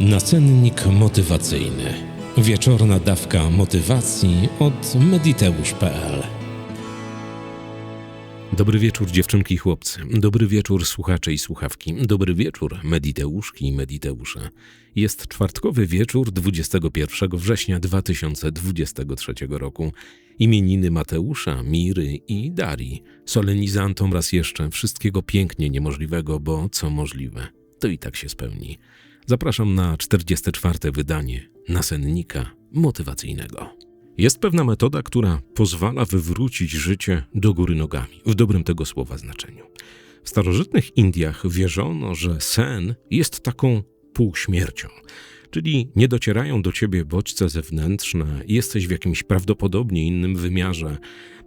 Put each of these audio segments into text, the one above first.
Nacennik motywacyjny. Wieczorna dawka motywacji od mediteusz.pl. Dobry wieczór dziewczynki i chłopcy. Dobry wieczór słuchacze i słuchawki. Dobry wieczór mediteuszki i mediteusze. Jest czwartkowy wieczór 21 września 2023 roku. Imieniny Mateusza, Miry i Darii. Solenizantom raz jeszcze wszystkiego pięknie niemożliwego, bo co możliwe, to i tak się spełni. Zapraszam na 44. wydanie nasennika motywacyjnego. Jest pewna metoda, która pozwala wywrócić życie do góry nogami, w dobrym tego słowa znaczeniu. W starożytnych Indiach wierzono, że sen jest taką półśmiercią, czyli nie docierają do ciebie bodźce zewnętrzne, jesteś w jakimś prawdopodobnie innym wymiarze,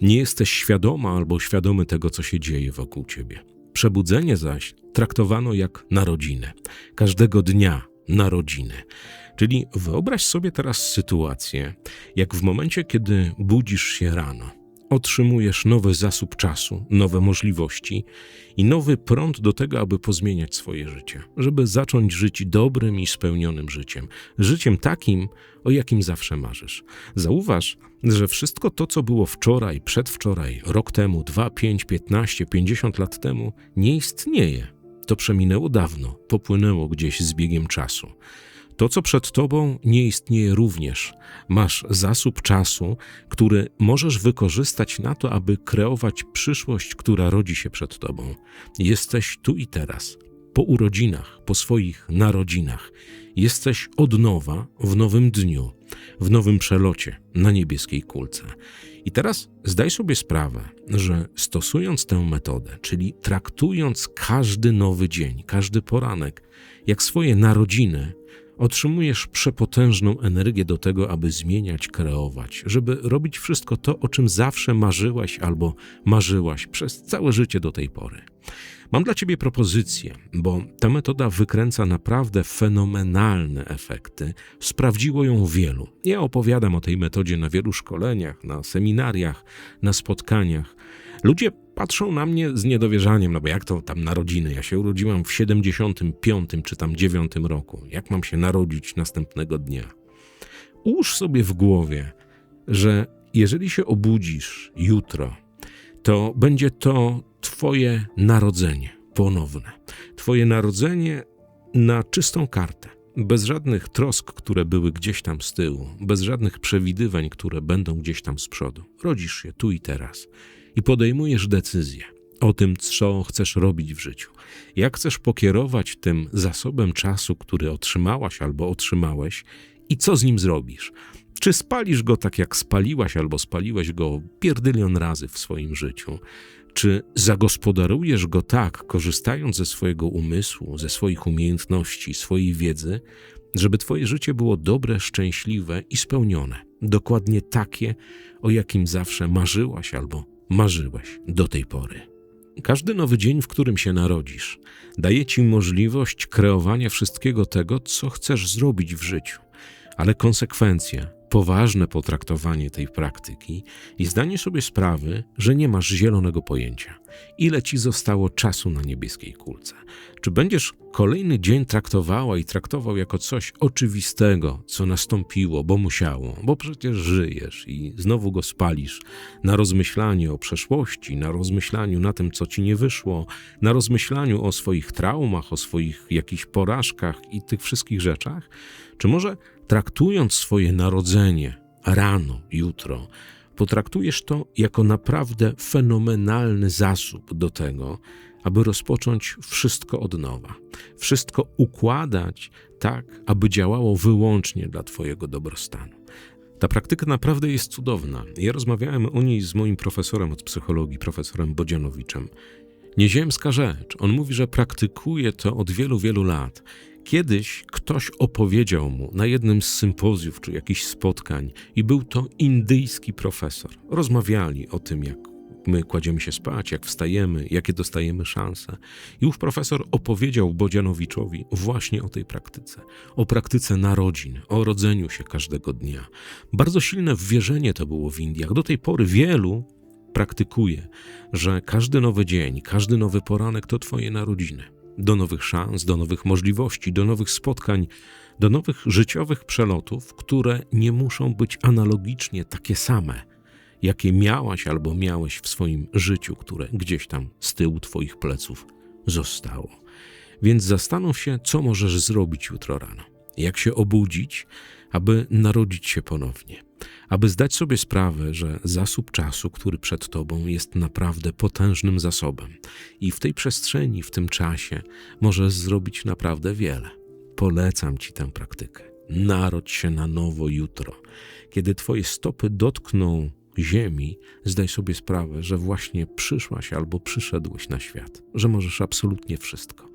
nie jesteś świadoma albo świadomy tego, co się dzieje wokół ciebie. Przebudzenie zaś traktowano jak narodzinę, każdego dnia narodziny. Czyli wyobraź sobie teraz sytuację, jak w momencie, kiedy budzisz się rano, otrzymujesz nowy zasób czasu, nowe możliwości i nowy prąd do tego, aby pozmieniać swoje życie, żeby zacząć żyć dobrym i spełnionym życiem, życiem takim, o jakim zawsze marzysz. Zauważ, że wszystko to, co było wczoraj, przedwczoraj, rok temu, 2, 5, 15, 50 lat temu, nie istnieje. To przeminęło dawno, popłynęło gdzieś z biegiem czasu. To, co przed tobą, nie istnieje również. Masz zasób czasu, który możesz wykorzystać na to, aby kreować przyszłość, która rodzi się przed tobą. Jesteś tu i teraz, po urodzinach, po swoich narodzinach. Jesteś od nowa, w nowym dniu, w nowym przelocie na niebieskiej kulce. I teraz zdaj sobie sprawę, że stosując tę metodę, czyli traktując każdy nowy dzień, każdy poranek, jak swoje narodziny, otrzymujesz przepotężną energię do tego, aby zmieniać, kreować, żeby robić wszystko to, o czym zawsze marzyłaś albo marzyłaś przez całe życie do tej pory. Mam dla Ciebie propozycję, bo ta metoda wykręca naprawdę fenomenalne efekty. Sprawdziło ją wielu. Ja opowiadam o tej metodzie na wielu szkoleniach, na seminariach, na spotkaniach. Ludzie patrzą na mnie z niedowierzaniem, no bo jak to tam narodziny? Ja się urodziłam w 75 czy tam 9 roku. Jak mam się narodzić następnego dnia? Ułóż sobie w głowie, że jeżeli się obudzisz jutro, to będzie to Twoje narodzenie ponowne. Twoje narodzenie na czystą kartę, bez żadnych trosk, które były gdzieś tam z tyłu, bez żadnych przewidywań, które będą gdzieś tam z przodu. Rodzisz się tu i teraz i podejmujesz decyzję o tym, co chcesz robić w życiu. Jak chcesz pokierować tym zasobem czasu, który otrzymałaś albo otrzymałeś i co z nim zrobisz. Czy spalisz go tak, jak spaliłaś albo spaliłeś go pierdylion razy w swoim życiu? Czy zagospodarujesz go tak, korzystając ze swojego umysłu, ze swoich umiejętności, swojej wiedzy, żeby Twoje życie było dobre, szczęśliwe i spełnione, dokładnie takie, o jakim zawsze marzyłaś albo marzyłeś do tej pory. Każdy nowy dzień, w którym się narodzisz, daje Ci możliwość kreowania wszystkiego tego, co chcesz zrobić w życiu, ale konsekwencje poważne potraktowanie tej praktyki i zdanie sobie sprawy, że nie masz zielonego pojęcia, ile ci zostało czasu na niebieskiej kulce. Czy będziesz kolejny dzień traktowała i traktował jako coś oczywistego, co nastąpiło, bo musiało, bo przecież żyjesz i znowu go spalisz na rozmyślaniu o przeszłości, na rozmyślaniu na tym, co ci nie wyszło, na rozmyślaniu o swoich traumach, o swoich jakichś porażkach i tych wszystkich rzeczach? Czy może traktując swoje narodzenie rano, jutro, potraktujesz to jako naprawdę fenomenalny zasób do tego, aby rozpocząć wszystko od nowa. Wszystko układać tak, aby działało wyłącznie dla Twojego dobrostanu. Ta praktyka naprawdę jest cudowna. Ja rozmawiałem o niej z moim profesorem od psychologii, profesorem Bodzianowiczem. Nieziemska rzecz. On mówi, że praktykuje to od wielu, wielu lat Kiedyś ktoś opowiedział mu na jednym z sympozjów czy jakichś spotkań, i był to indyjski profesor. Rozmawiali o tym, jak my kładziemy się spać, jak wstajemy, jakie dostajemy szanse. I ów profesor opowiedział Bodzianowiczowi właśnie o tej praktyce, o praktyce narodzin, o rodzeniu się każdego dnia. Bardzo silne wierzenie to było w Indiach. Do tej pory wielu praktykuje, że każdy nowy dzień, każdy nowy poranek to Twoje narodziny do nowych szans, do nowych możliwości, do nowych spotkań, do nowych życiowych przelotów, które nie muszą być analogicznie takie same, jakie miałaś albo miałeś w swoim życiu, które gdzieś tam z tyłu Twoich pleców zostało. Więc zastanów się, co możesz zrobić jutro rano. Jak się obudzić, aby narodzić się ponownie. Aby zdać sobie sprawę, że zasób czasu, który przed Tobą, jest naprawdę potężnym zasobem. I w tej przestrzeni, w tym czasie, możesz zrobić naprawdę wiele. Polecam Ci tę praktykę. Narodź się na nowo jutro. Kiedy Twoje stopy dotkną ziemi, zdaj sobie sprawę, że właśnie przyszłaś albo przyszedłeś na świat, że możesz absolutnie wszystko,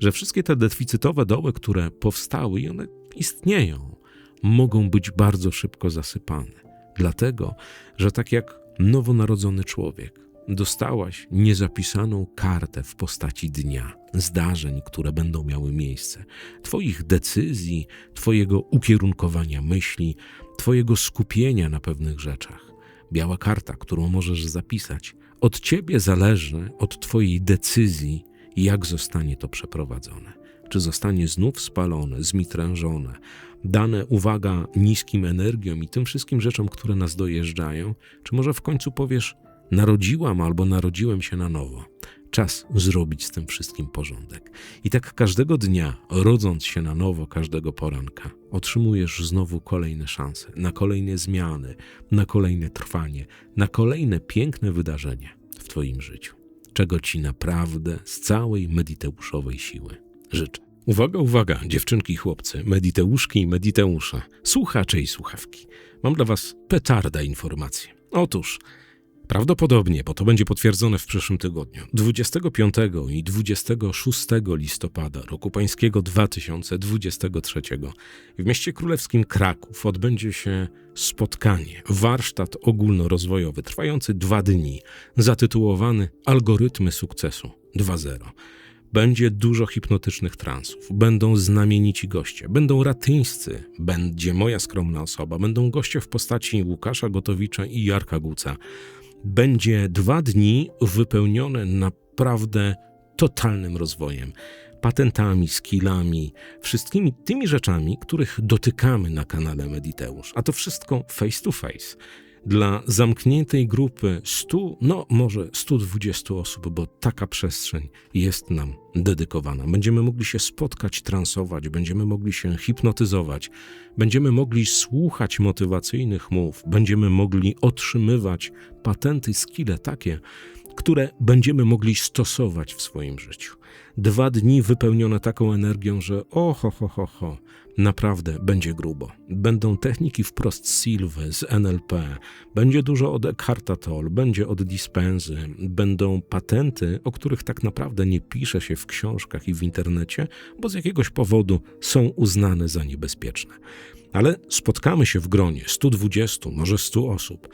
że wszystkie te deficytowe doły, które powstały i one istnieją, mogą być bardzo szybko zasypane. Dlatego, że tak jak nowonarodzony człowiek, dostałaś niezapisaną kartę w postaci dnia, zdarzeń, które będą miały miejsce, Twoich decyzji, Twojego ukierunkowania myśli, Twojego skupienia na pewnych rzeczach biała karta, którą możesz zapisać. Od ciebie zależy, od twojej decyzji, jak zostanie to przeprowadzone. Czy zostanie znów spalone, zmitrężone, dane uwaga niskim energiom i tym wszystkim rzeczom, które nas dojeżdżają, czy może w końcu powiesz, narodziłam albo narodziłem się na nowo. Czas zrobić z tym wszystkim porządek. I tak każdego dnia, rodząc się na nowo każdego poranka, otrzymujesz znowu kolejne szanse na kolejne zmiany, na kolejne trwanie, na kolejne piękne wydarzenia w Twoim życiu. Czego Ci naprawdę z całej mediteuszowej siły życzę. Uwaga, uwaga, dziewczynki i chłopcy, mediteuszki i mediteusze, słuchacze i słuchawki. Mam dla Was petarda informacje. Otóż Prawdopodobnie, bo to będzie potwierdzone w przyszłym tygodniu, 25 i 26 listopada roku pańskiego 2023 w mieście królewskim Kraków odbędzie się spotkanie, warsztat ogólnorozwojowy trwający dwa dni, zatytułowany Algorytmy sukcesu 2.0. Będzie dużo hipnotycznych transów, będą znamienici goście, będą ratyńscy, będzie moja skromna osoba, będą goście w postaci Łukasza Gotowicza i Jarka Guca. Będzie dwa dni wypełnione naprawdę totalnym rozwojem, patentami, skillami, wszystkimi tymi rzeczami, których dotykamy na kanale Mediteusz, a to wszystko face to face dla zamkniętej grupy 100, no może 120 osób, bo taka przestrzeń jest nam dedykowana. Będziemy mogli się spotkać, transować, będziemy mogli się hipnotyzować, będziemy mogli słuchać motywacyjnych mów, będziemy mogli otrzymywać patenty, skille takie, które będziemy mogli stosować w swoim życiu. Dwa dni wypełnione taką energią, że oho, ho, ho, ho, naprawdę będzie grubo. Będą techniki wprost Silwy z NLP, będzie dużo od Eckharta Tolle, będzie od Dispenzy, będą patenty, o których tak naprawdę nie pisze się w książkach i w internecie, bo z jakiegoś powodu są uznane za niebezpieczne. Ale spotkamy się w gronie 120, może 100 osób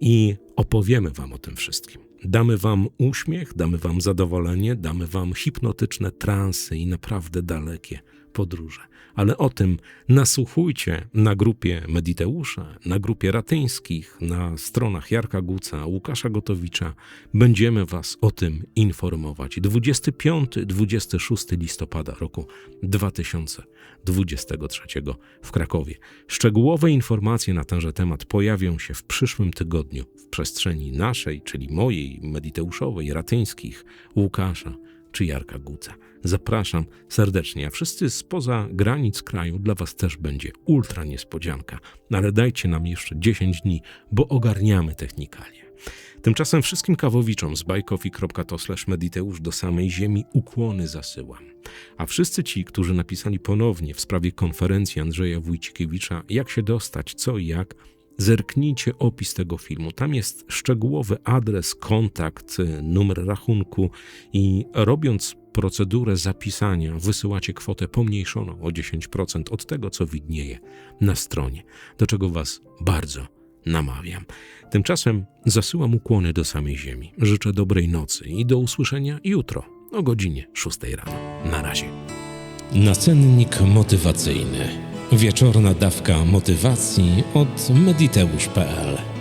i opowiemy Wam o tym wszystkim. Damy Wam uśmiech, damy Wam zadowolenie, damy Wam hipnotyczne transy i naprawdę dalekie podróże. Ale o tym nasłuchujcie na grupie Mediteusza, na grupie Ratyńskich, na stronach Jarka Guca, Łukasza Gotowicza. Będziemy Was o tym informować. 25-26 listopada roku 2023 w Krakowie. Szczegółowe informacje na tenże temat pojawią się w przyszłym tygodniu w przestrzeni naszej, czyli mojej, Mediteuszowej, Ratyńskich, Łukasza czy Jarka Guca. Zapraszam serdecznie, a wszyscy spoza granic kraju dla Was też będzie ultra niespodzianka. No ale dajcie nam jeszcze 10 dni, bo ogarniamy technikalie. Tymczasem wszystkim kawowiczom z bajkofi.to mediteusz do samej ziemi ukłony zasyłam. A wszyscy ci, którzy napisali ponownie w sprawie konferencji Andrzeja Wójcikiewicza, jak się dostać, co i jak, zerknijcie opis tego filmu. Tam jest szczegółowy adres, kontakt, numer rachunku i robiąc procedurę zapisania, wysyłacie kwotę pomniejszoną o 10% od tego, co widnieje na stronie, do czego Was bardzo namawiam. Tymczasem zasyłam ukłony do samej ziemi. Życzę dobrej nocy i do usłyszenia jutro o godzinie 6 rano. Na razie. Nacennik motywacyjny. Wieczorna dawka motywacji od mediteusz.pl